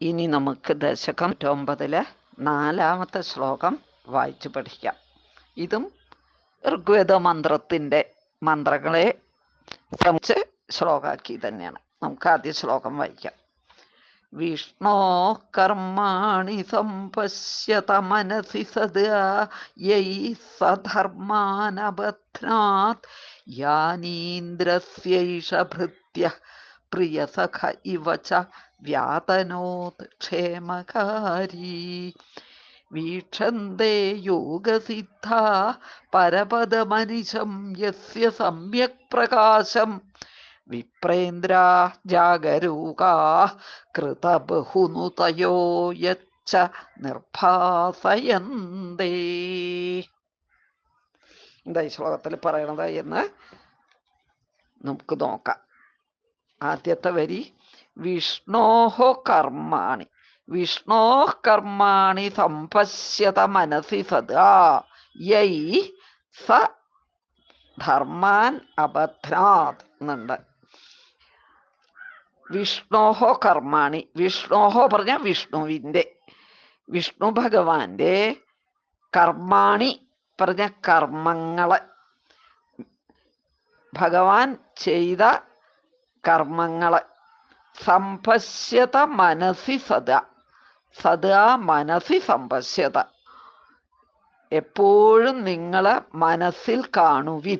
ഇനി നമുക്ക് ദശകം ഒമ്പതിൽ നാലാമത്തെ ശ്ലോകം വായിച്ചു പഠിക്കാം. ഇതും ഋഗ്വേദ മന്ത്രത്തിന്റെ മന്ത്രങ്ങളെ ശ്രമിച്ച് ശ്ലോകാക്കി തന്നെയാണ്. നമുക്ക് ആദ്യ ശ്ലോകം വായിക്കാം. വിഷ്ണോ കർമാണി സമ്പശ്യത മനസി സദാ യൈ സധർമാനബധ്നാത് യാനീന്ദ്രസ്യൈഷ ഭൃത്യ പ്രിയസഖ ഇവ ച വ്യാതനോത് ക്ഷേമകാരി. വീക്ഷന്തേ യോഗസിദ്ധ പരപദമനിശം യസ്യ സമ്യക് പ്രകാശം. വിപ്രേന്ദ്ര ജാഗരൂകാ കൃതബഹുനുതയോ യച്ച നിർഭാസയന്തേ. എന്താ ഈ ശ്ലോകത്തിൽ പറയണത് എന്ന് നമുക്ക് നോക്കാം. ആദ്യത്തെ വരി വിഷ്ണോഹോ കർമാണി. വിഷ്ണോ കർമാണി സംപശ്യത മനസി സദാ. യൈ സ ധർമാൻ അബധ്നാത് എന്നുണ്ട്. വിഷ്ണോഹോ കർമാണി. വിഷ്ണോഹോ പറഞ്ഞ വിഷ്ണുവിന്റെ. വിഷ്ണു ഭഗവാന്റെ കർമാണി പറഞ്ഞ കർമ്മങ്ങളെ. ഭഗവാൻ ചെയ്ത കർമ്മങ്ങളെ. സമ്പശ്യത മനസ്സി സദാ. സദാ മനസ്സി സമ്പശ്യത. എപ്പോഴും നിങ്ങളെ മനസ്സിൽ കാണുവിൻ.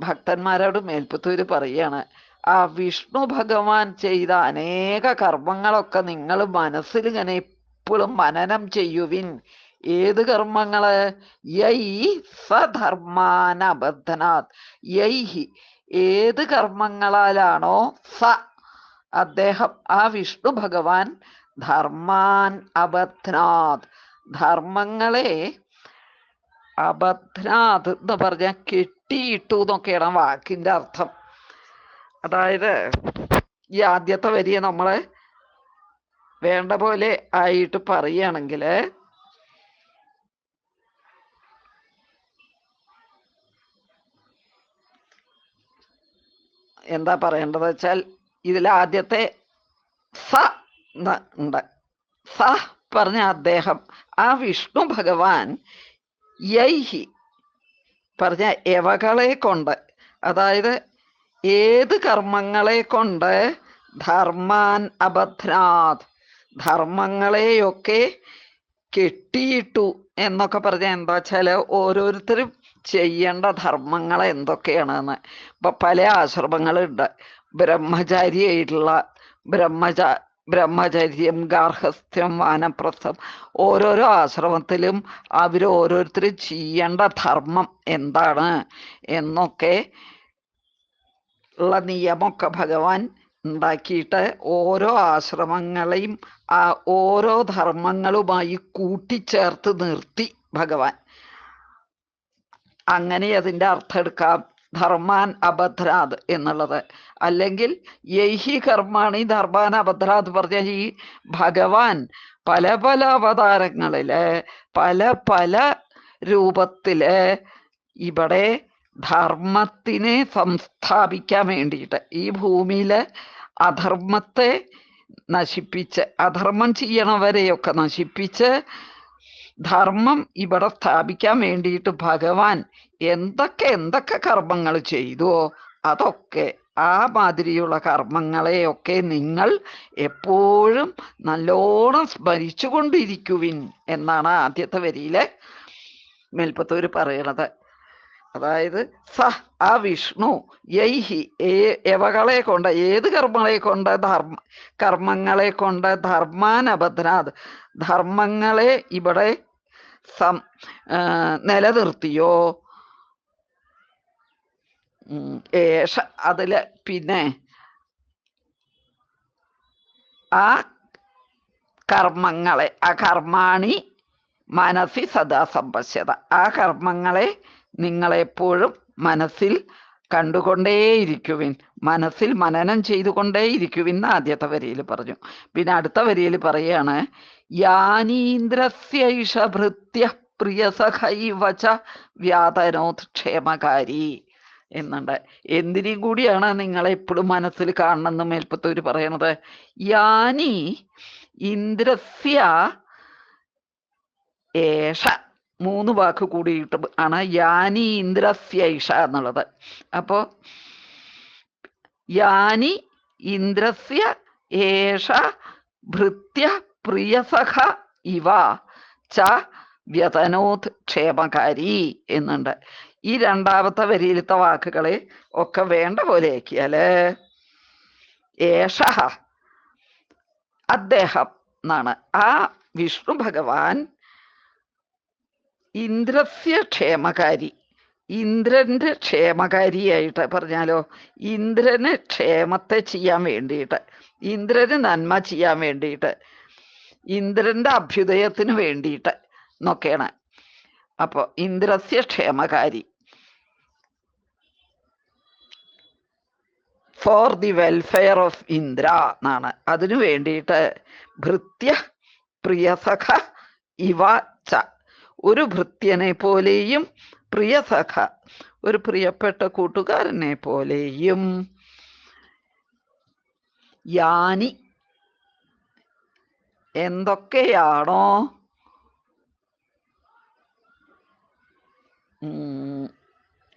ഭക്തന്മാരോട് മേൽപ്പത്തൂര് പറയാണ് ആ വിഷ്ണു ഭഗവാൻ ചെയ്ത അനേക കർമ്മങ്ങളൊക്കെ നിങ്ങൾ മനസ്സിൽ ഇങ്ങനെ എപ്പോഴും മനനം ചെയ്യുവിൻ. ഏത് കർമ്മങ്ങൾ? യൈ സധർമാനബദ്ധനാത്. യൈഹി ഏത് കർമ്മങ്ങളാലാണോ സ അദ്ദേഹം ആ വിഷ്ണു ഭഗവാൻ ധർമാൻ അബധ്നാത് ധർമ്മങ്ങളെ അബധ്നാത് എന്ന് പറഞ്ഞാൽ കെട്ടിയിട്ടു എന്നൊക്കെയാണ് വാക്കിന്റെ അർത്ഥം. അതായത് ഈ ആദ്യത്തെ വരിയെ നമ്മൾ വേണ്ട പോലെ ആയിട്ട് പറയുകയാണെങ്കിൽ എന്താ പറയേണ്ടത് വെച്ചാൽ ഇതിൽ ആദ്യത്തെ സ ഉണ്ട്. സ പറഞ്ഞ അദ്ദേഹം ആ വിഷ്ണു ഭഗവാൻ യൈഹി പറഞ്ഞ എവകളെ കൊണ്ട് അതായത് ഏത് കർമ്മങ്ങളെ കൊണ്ട് ധർമാൻ അബധ്നാത് ധർമ്മങ്ങളെയൊക്കെ കെട്ടിയിട്ടു എന്നൊക്കെ പറഞ്ഞ എന്താ വെച്ചാൽ ഓരോരുത്തരും ചെയ്യേണ്ട ധർമ്മങ്ങൾ എന്തൊക്കെയാണെന്ന്. ഇപ്പൊ പല ആശ്രമങ്ങളുണ്ട്. ബ്രഹ്മചാരിയായിട്ടുള്ള ബ്രഹ്മച ബ്രഹ്മചര്യം ഗാർഹസ്ഥ്യം വാനപ്രസ്ഥം ഓരോരോ ആശ്രമത്തിലും അവർ ഓരോരുത്തർ ചെയ്യേണ്ട ധർമ്മം എന്താണ് എന്നൊക്കെ ഉള്ള നിയമമൊക്കെ ഭഗവാൻ ഉണ്ടാക്കിയിട്ട് ഓരോ ആശ്രമങ്ങളെയും ആ ഓരോ ധർമ്മങ്ങളുമായി കൂട്ടിച്ചേർത്ത് നിർത്തി ഭഗവാൻ. അങ്ങനെ അതിന്റെ അർത്ഥം എടുക്കാം. ധർമാൻ അഭദ്രാദ് എന്നുള്ളത്. അല്ലെങ്കിൽ യൈഹി കർമാണി ധർമാൻ അഭദ്രാദ് പറഞ്ഞ ഈ ഭഗവാൻ പല പല അവതാരങ്ങളിൽ പല പല രൂപത്തിൽ ഇവിടെ ധർമ്മത്തിനെ സംസ്ഥാപിക്കാൻ വേണ്ടിയിട്ട് ഈ ഭൂമിയിലെ അധർമ്മത്തെ നശിപ്പിച്ച് അധർമ്മം ചെയ്യണവരെയൊക്കെ നശിപ്പിച്ച് ധർമ്മം ഇവിടെ സ്ഥാപിക്കാൻ വേണ്ടിയിട്ട് ഭഗവാൻ എന്തൊക്കെ എന്തൊക്കെ കർമ്മങ്ങൾ ചെയ്തുവോ അതൊക്കെ ആ മാതിരിയുള്ള കർമ്മങ്ങളെയൊക്കെ നിങ്ങൾ എപ്പോഴും നല്ലോണം സ്മരിച്ചു കൊണ്ടിരിക്കുവിൻ എന്നാണ് ആദ്യത്തെ വരിയിലെ മേൽപ്പത്തൂര് പറയണത്. അതായത് സ ആ വിഷ്ണു യൈഹി ഏ എവകളെ കൊണ്ട് ഏത് കർമ്മങ്ങളെ കൊണ്ട് ധർമ്മ കർമ്മങ്ങളെ കൊണ്ട് ധർമാനബദ്ധനാത് ധർമ്മങ്ങളെ ഇവിടെ സം നിലനിർത്തിയോ? ഏഷ അതിൽ പിന്നെ ആ കർമ്മങ്ങളെ ആ കർമാണി മനസ്സി സദാ സമ്പശ്യത ആ കർമ്മങ്ങളെ നിങ്ങളെപ്പോഴും മനസ്സിൽ കണ്ടുകൊണ്ടേയിരിക്കുവിൻ. മനസ്സിൽ മനനം ചെയ്തുകൊണ്ടേയിരിക്കുവിൻ എന്ന് ആദ്യത്തെ വരിയിൽ പറഞ്ഞു. പിന്നെ അടുത്ത വരിയിൽ പറയാണ് യാനീന്ദ്രസ്യൈഷ ഭൃത്യ പ്രിയസഖൈവച വ്യാതനോത് ക്ഷേമകാരി എന്നുണ്ട്. എന്തിനേയും കൂടിയാണ് നിങ്ങളെ എപ്പോഴും മനസ്സിൽ കാണണമെന്ന് മേൽപ്പത്തൂര് പറയുന്നത് യാനി ഇന്ദ്രസ്യ ഏഷ മൂന്ന് വാക്ക് കൂടിയിട്ട് ആണ് യാനി ഇന്ദ്രസ്യ ഇഷ എന്നുള്ളത്. അപ്പോ യാനി ഇന്ദ്രസ്യ ഏഷ ഭൃത്യ പ്രിയസഹ ഇവ ച വ്യതനോത് ക്ഷേമകാരി എന്നുണ്ട്. ഈ രണ്ടാമത്തെ വരിയിലത്തെ വാക്കുകളെ ഒക്കെ വേണ്ട പോലെ ആക്കിയാൽ ഏഷ അദ്ദേഹം എന്നാണ്. ആ വിഷ്ണു ഭഗവാൻ ഇന്ദ്രസ്യ ക്ഷേമകാരി ഇന്ദ്രന്റെ ക്ഷേമകാരിയായിട്ട് പറഞ്ഞാലോ? ഇന്ദ്രന് ക്ഷേമത്തെ ചെയ്യാൻ വേണ്ടിയിട്ട് ഇന്ദ്രന് നന്മ ചെയ്യാൻ വേണ്ടിയിട്ട് ഇന്ദ്രന്റെ അഭ്യുദയത്തിന് വേണ്ടിയിട്ട് എന്നൊക്കെയാണ്. അപ്പോൾ ഇന്ദ്രസ്യ ക്ഷേമകാരി for the welfare of Indra എന്നാണ്. അതിനു വേണ്ടിയിട്ട് ഭൃത്യ പ്രിയസഖ ഇവ ച ഒരു ഭൃത്യനെ പോലെയും പ്രിയസഖ ഒരു പ്രിയപ്പെട്ട കൂട്ടുകാരനെ പോലെയും. യാനി എന്തൊക്കെയാണോ?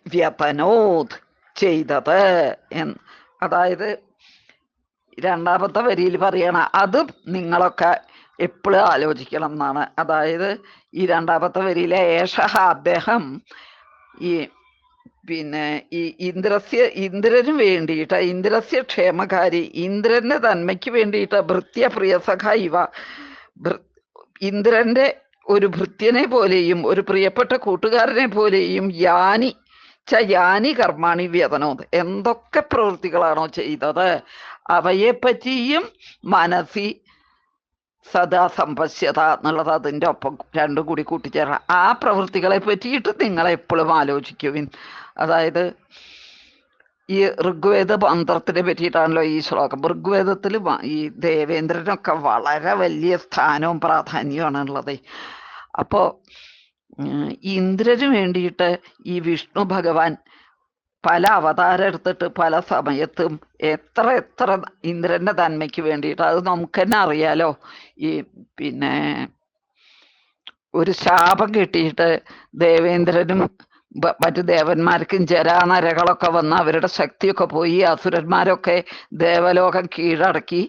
വ്യപനോത് ചെയ്തത് എന്ന് അതായത് രണ്ടാമത്തെ വരിയിൽ പറയണ അത് നിങ്ങളൊക്കെ എപ്പോഴും ആലോചിക്കണം എന്നാണ് അതായത് ഈ രണ്ടാമത്തെ വരിയിലെ ഏഷഹ അദ്ദേഹം ഈ പിന്നെ ഈ ഇന്ദ്രസ്യ ഇന്ദ്രന് വേണ്ടിയിട്ട് ഇന്ദ്രസ്യ ക്ഷേമകാരി ഇന്ദ്രന്റെ തന്മയ്ക്ക് വേണ്ടിയിട്ട് ഭൃത്യ പ്രിയസഖ ഇവ. ഇന്ദ്രന്റെ ഒരു ഭൃത്യനെ പോലെയും ഒരു പ്രിയപ്പെട്ട കൂട്ടുകാരനെ പോലെയും യാനി ച യാനി കർമാണി വ്യതനോത് എന്തൊക്കെ പ്രവൃത്തികളാണോ ചെയ്തത്. അവയെ പറ്റിയും മനസ്സി സദാ സമ്പശ്യത എന്നുള്ളത് അതിന്റെ ഒപ്പം രണ്ടും കൂടി കൂട്ടിച്ചേർക്കാം. ആ പ്രവൃത്തികളെ പറ്റിയിട്ട് നിങ്ങൾ എപ്പോഴും ആലോചിക്കുവിൻ. അതായത് ഈ ഋഗ്വേദ മന്ത്രത്തിനെ പറ്റിയിട്ടാണല്ലോ ഈ ശ്ലോകം. ഋഗ്വേദത്തിൽ ഈ ദേവേന്ദ്രനൊക്കെ വളരെ വലിയ സ്ഥാനവും പ്രാധാന്യവുമാണ് ഉള്ളത്. അപ്പോൾ ഇന്ദ്രന് വേണ്ടിയിട്ട് ഈ വിഷ്ണു ഭഗവാൻ പല അവതാരം എടുത്തിട്ട് പല സമയത്തും എത്ര എത്ര ഇന്ദ്രന്റെ നന്മയ്ക്ക് വേണ്ടിയിട്ട്. അത് നമുക്ക് തന്നെ അറിയാലോ. ഈ പിന്നെ ഒരു ശാപം കിട്ടിയിട്ട് ദേവേന്ദ്രനും മറ്റു ദേവന്മാർക്കും ജരാനരകളൊക്കെ വന്ന് അവരുടെ ശക്തിയൊക്കെ പോയി. അസുരന്മാരൊക്കെ ദേവലോകം കീഴടക്കി.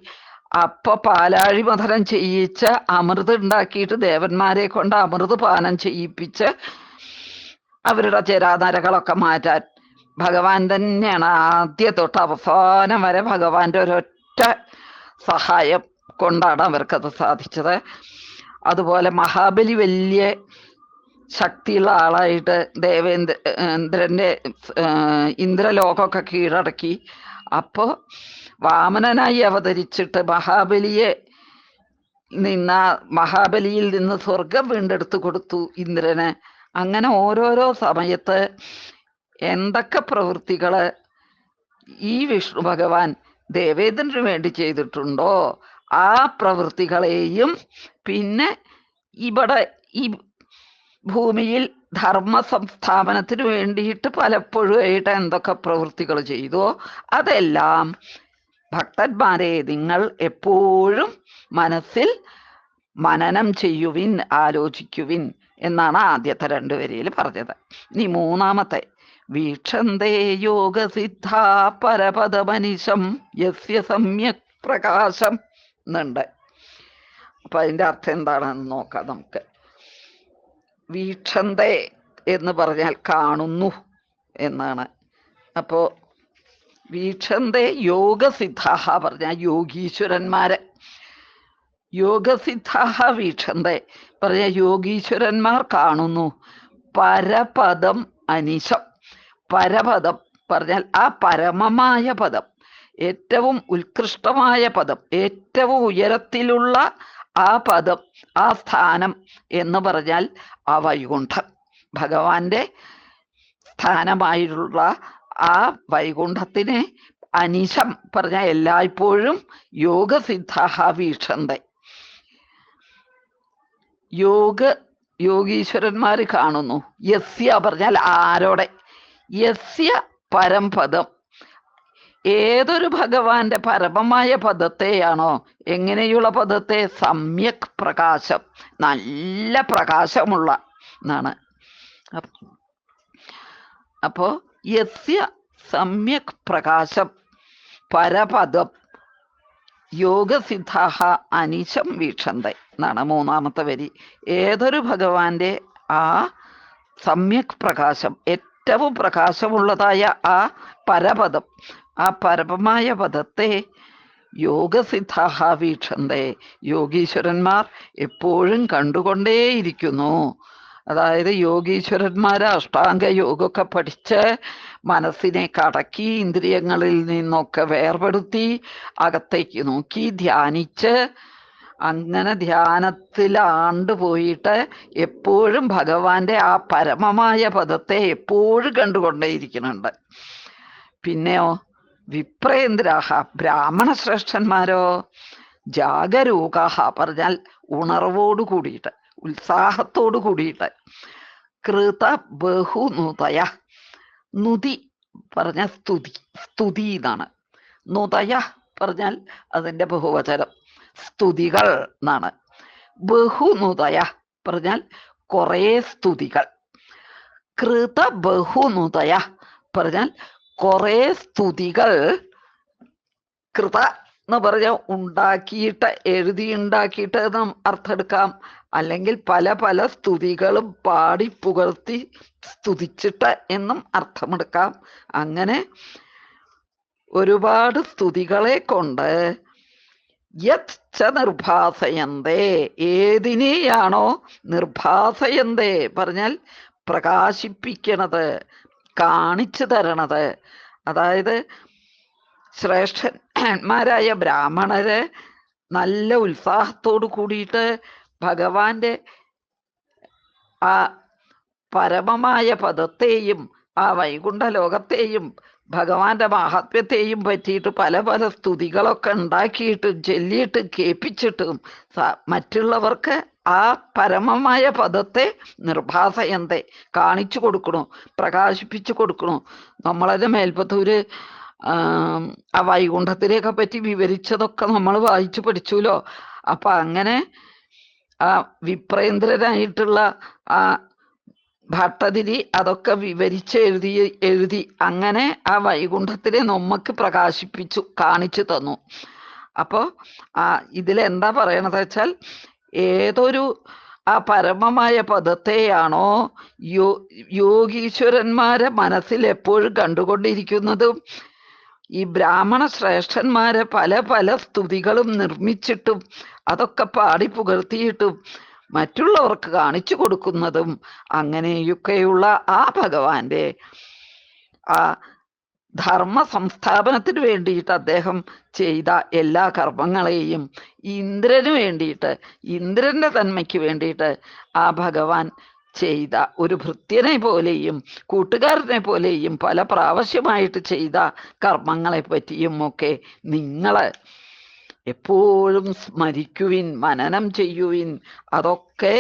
അപ്പൊ പാലാഴി മഥനം ചെയ്യിച്ച് അമൃത് ഉണ്ടാക്കിയിട്ട് ദേവന്മാരെ കൊണ്ട് അമൃത് പാനം ചെയ്യിപ്പിച്ച് അവരുടെ ജരാനരകളൊക്കെ മാറ്റാൻ ഭഗവാൻ തന്നെയാണ് ആദ്യ തൊട്ട് അവസാനം വരെ ഭഗവാന്റെ ഒരൊറ്റ സഹായം കൊണ്ടാണ് അവർക്കത് സാധിച്ചത്. അതുപോലെ മഹാബലി വലിയ ശക്തിയുള്ള ആളായിട്ട് ദേവേന്ദ്ര ഇന്ദ്രന്റെ ഇന്ദ്രലോകമൊക്കെ കീഴടക്കി. അപ്പോ വാമനനായി അവതരിച്ചിട്ട് മഹാബലിയെ നിന്ന മഹാബലിയിൽ നിന്ന് സ്വർഗം വീണ്ടെടുത്തു കൊടുത്തു ഇന്ദ്രന്. അങ്ങനെ ഓരോരോ സമയത്ത് എന്തൊക്കെ പ്രവൃത്തികൾ ഈ വിഷ്ണു ഭഗവാൻ ദേവേന്ദ്രന് വേണ്ടി ചെയ്തിട്ടുണ്ടോ? ആ പ്രവൃത്തികളെയും പിന്നെ ഇവിടെ ഈ ഭൂമിയിൽ ധർമ്മ സംസ്ഥാപനത്തിന് വേണ്ടിയിട്ട് പലപ്പോഴും ആയിട്ട് എന്തൊക്കെ പ്രവൃത്തികൾ ചെയ്തോ? അതെല്ലാം ഭക്തന്മാരെ നിങ്ങൾ എപ്പോഴും മനസ്സിൽ മനനം ചെയ്യുവിൻ ആലോചിക്കുവിൻ എന്നാണ് ആദ്യത്തെ രണ്ട് വരിയിൽ പറഞ്ഞത്. ഇനി മൂന്നാമത്തെ വീക്ഷന്തേ യോഗസിദ്ധാ പരപദമനിശം യസ്യ സമ്യക് പ്രകാശം എന്നുണ്ട്. അപ്പൊ അതിന്റെ അർത്ഥം എന്താണെന്ന് നോക്കാം നമുക്ക്. വീക്ഷന്തേ എന്ന് പറഞ്ഞാൽ കാണുന്നു എന്നാണ്. അപ്പോ വീക്ഷന്തേ യോഗസിദ്ധാഹ പറഞ്ഞ യോഗീശ്വരന്മാരെ. യോഗസിദ്ധാഹ വീക്ഷന്തേ പറഞ്ഞ യോഗീശ്വരന്മാർ കാണുന്നു. പരപദം അനിശം. പരപദം പറഞ്ഞാൽ ആ പരമമായ പദം ഏറ്റവും ഉത്കൃഷ്ടമായ പദം ഏറ്റവും ഉയരത്തിലുള്ള ആ പദം ആ സ്ഥാനം എന്ന് പറഞ്ഞാൽ ആ വൈകുണ്ഠം. ഭഗവാന്റെ സ്ഥാനമായിട്ടുള്ള ആ വൈകുണ്ഠത്തിനെ അനിശം പറഞ്ഞ എല്ലായ്പ്പോഴും യോഗസിദ്ധാഹ വീക്ഷന്ത. യോഗ യോഗീശ്വരന്മാർ കാണുന്നു. യസ്യ പറഞ്ഞാൽ ആരോടെ? യസ്യ പരംപദം ഏതൊരു ഭഗവാന്റെ പരമമായ പദത്തെയാണോ എങ്ങനെയുള്ള പദത്തെ? സമ്യക് പ്രകാശം. നല്ല പ്രകാശമുള്ള എന്നാണ് അപ്പ് യസ്യ സമ്യക് പ്രകാശം പരപദം യോഗസിദ്ധാഹ അനിശം വീക്ഷന്ത എന്നാണ് മൂന്നാമത്തെ വരി. ഏതൊരു ഭഗവാന്റെ ആ സമ്യക് പ്രകാശം ഏറ്റവും പ്രകാശമുള്ളതായ ആ പരപദം. ആ പരമമായ പദത്തെ യോഗസിദ്ധാഹ വീക്ഷന്തേ. യോഗീശ്വരന്മാർ എപ്പോഴും കണ്ടുകൊണ്ടേയിരിക്കുന്നു. അതായത് യോഗീശ്വരന്മാർ അഷ്ടാംഗ യോഗമൊക്കെ പഠിച്ച് മനസ്സിനെ കടക്കി ഇന്ദ്രിയങ്ങളിൽ നിന്നൊക്കെ വേർപെടുത്തി അകത്തേക്ക് നോക്കി ധ്യാനിച്ച് അങ്ങനെ ധ്യാനത്തിലാണ്ട് പോയിട്ട് എപ്പോഴും ഭഗവാന്റെ ആ പരമമായ പദത്തെ എപ്പോഴും കണ്ടുകൊണ്ടേയിരിക്കുന്നുണ്ട്. പിന്നെയോ വിപ്രേന്ദ്രാഹ ബ്രാഹ്മണ ശ്രേഷ്ഠന്മാരോ ജാഗരൂകാഹ പറഞ്ഞാൽ ഉണർവോട് കൂടിയിട്ട് ഉത്സാഹത്തോട് കൂടിയിട്ട് കൃത ബഹുനുതയ നുതി പറഞ്ഞ സ്തുതി സ്തുതി എന്നാണ്. നുതയ പറഞ്ഞാൽ അതിന്റെ ബഹുവചനം. സ്തുതികൾ എന്നാണ്. ബഹുനുതയ പറഞ്ഞാൽ കുറേ സ്തുതികൾ. കൃത ബഹുനുതയ പറഞ്ഞാൽ കുറേ സ്തുതികൾ. കൃത എന്ന് പറഞ്ഞാൽ ഉണ്ടാക്കിയിട്ട് എഴുതി ഉണ്ടാക്കിയിട്ട് നാം അർത്ഥമെടുക്കാം. അല്ലെങ്കിൽ പല പല സ്തുതികളും പാടി പുകഴ്ത്തി സ്തുതിച്ചിട്ട് എന്നും അർത്ഥമെടുക്കാം. അങ്ങനെ ഒരുപാട് സ്തുതികളെ കൊണ്ട് യത് നിർഭാസയന്തേ. ഏതിനെയാണോ നിർഭാസയന്തേ? പറഞ്ഞാൽ പ്രകാശിപ്പിക്കണത് കാണിച്ചു തരണത്. അതായത് ശ്രേഷ്ഠന്മാരായ ബ്രാഹ്മണര് നല്ല ഉത്സാഹത്തോട് കൂടിയിട്ട് ഭഗവാന്റെ ആ പരമമായ പദത്തെയും ആ വൈകുണ്ഠ ലോകത്തെയും ഭഗവാന്റെ മഹാത്മ്യത്തെയും പറ്റിയിട്ട് പല പല സ്തുതികളൊക്കെ ഉണ്ടാക്കിയിട്ട് ചൊല്ലിയിട്ട് കേൾപ്പിച്ചിട്ടും മറ്റുള്ളവർക്ക് ആ പരമമായ പദത്തെ നിർഭാസയന്തെ കാണിച്ചു കൊടുക്കണു പ്രകാശിപ്പിച്ചു കൊടുക്കണു. നമ്മളത് മേൽപ്പത്തൂര് ആ വൈകുണ്ഠത്തിനെയൊക്കെ പറ്റി വിവരിച്ചതൊക്കെ നമ്മൾ വായിച്ചു പഠിച്ചുല്ലോ അപ്പൊ അങ്ങനെ ആ വിപ്രേന്ദ്രനായിട്ടുള്ള ആ ഭട്ടതിരി അതൊക്കെ വിവരിച്ച് എഴുതി എഴുതി അങ്ങനെ ആ വൈകുണ്ഠത്തിനെ നമ്മക്ക് പ്രകാശിപ്പിച്ചു കാണിച്ചു തന്നു. അപ്പോ ആ ഇതിലെന്താ പറയണത് വെച്ചാൽ ഏതൊരു ആ പരമമായ പദത്തെയാണോ യോ യോഗീശ്വരന്മാരെ മനസ്സിൽ എപ്പോഴും കണ്ടുകൊണ്ടിരിക്കുന്നതും ഈ ബ്രാഹ്മണ ശ്രേഷ്ഠന്മാരെ പല പല സ്തുതികളും നിർമ്മിച്ചിട്ടും അതൊക്കെ പാടി പുകഴ്ത്തിയിട്ടും മറ്റുള്ളവർക്ക് കാണിച്ചു കൊടുക്കുന്നതും അങ്ങനെയൊക്കെയുള്ള ആ ഭഗവാന്റെ ആ ധർമ്മ സംസ്ഥാപനത്തിന് വേണ്ടിയിട്ട് അദ്ദേഹം ചെയ്ത എല്ലാ കർമ്മങ്ങളെയും ഇന്ദ്രന് വേണ്ടിയിട്ട് ഇന്ദ്രന്റെ തന്മയ്ക്ക് വേണ്ടിയിട്ട് ആ ഭഗവാൻ ചെയ്ത ഒരു ഭൃത്യനെ പോലെയും കൂട്ടുകാരനെ പോലെയും പല പ്രാവശ്യമായിട്ട് ചെയ്ത കർമ്മങ്ങളെ പറ്റിയും ഒക്കെ നിങ്ങൾ എപ്പോഴും സ്മരിക്കുവിൻ മനനം ചെയ്യുവിൻ. അതൊക്കെ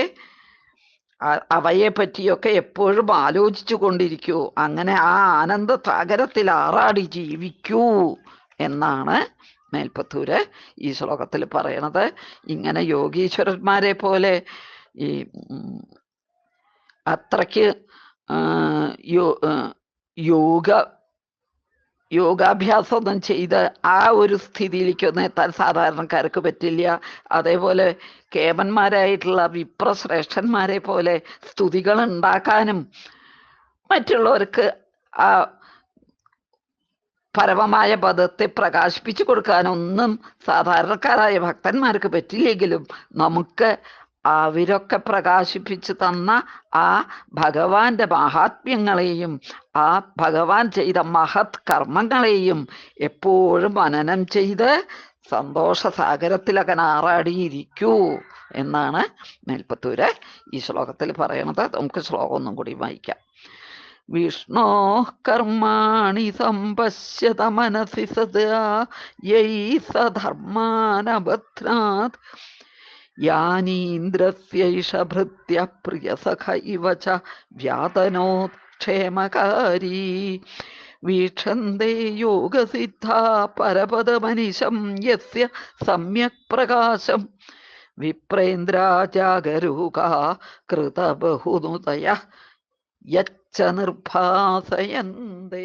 അവയെ പറ്റിയൊക്കെ എപ്പോഴും ആലോചിച്ചു കൊണ്ടിരിക്കൂ. അങ്ങനെ ആ ആനന്ദ സാഗരത്തിൽ ആറാടി ജീവിക്കൂ എന്നാണ് മേൽപ്പത്തൂര് ഈ ശ്ലോകത്തിൽ പറയണത്. ഇങ്ങനെ യോഗീശ്വരന്മാരെ പോലെ ഈ അത്രയ്ക്ക് യോഗ യോഗാഭ്യാസമൊന്നും ചെയ്ത് ആ ഒരു സ്ഥിതിയിലേക്കൊന്നും എത്താൻ സാധാരണക്കാർക്ക് പറ്റില്ല. അതേപോലെ കേമന്മാരായിട്ടുള്ള വിപ്രശ്രേഷ്ഠന്മാരെ പോലെ സ്തുതികൾ ഉണ്ടാക്കാനും മറ്റുള്ളവർക്ക് ആ പരമമായ പദത്തെ പ്രകാശിപ്പിച്ചു കൊടുക്കാനൊന്നും സാധാരണക്കാരായ ഭക്തന്മാർക്ക് പറ്റില്ലെങ്കിലും നമുക്ക് അവരൊക്കെ പ്രകാശിപ്പിച്ചു തന്ന ആ ഭഗവാന്റെ മഹാത്മ്യങ്ങളെയും ആ ഭഗവാൻ ചെയ്ത മഹത് കർമ്മങ്ങളെയും എപ്പോഴും മനനം ചെയ്ത് സന്തോഷ സാഗരത്തിലൊക്കെ ആറാടിയിരിക്കൂ എന്നാണ് മേൽപ്പത്തൂര് ഈ ശ്ലോകത്തിൽ പറയണത് നമുക്ക് ശ്ലോകം ഒന്നും കൂടി വായിക്കാം. വിഷ്ണോ കർമാണി സമ്പശ്യത മനസി സദാ യൈ സധർമാനബധ്നാത് യാനീന്ദ്രസ്യൈഷ ഭൃത്യ പ്രിയസഖ ഇവ ച വ്യാതനോക്ഷേമകാരീ വീക്ഷന്തേ യോഗസിദ്ധ പരപദമനിശം യസ്യ സമ്യക് പ്രകാശം വിപ്രേന്ദ്രാജാഗരൂകാ കൃതബഹുനുതയ യച്ച നിർഭാസയന്തേ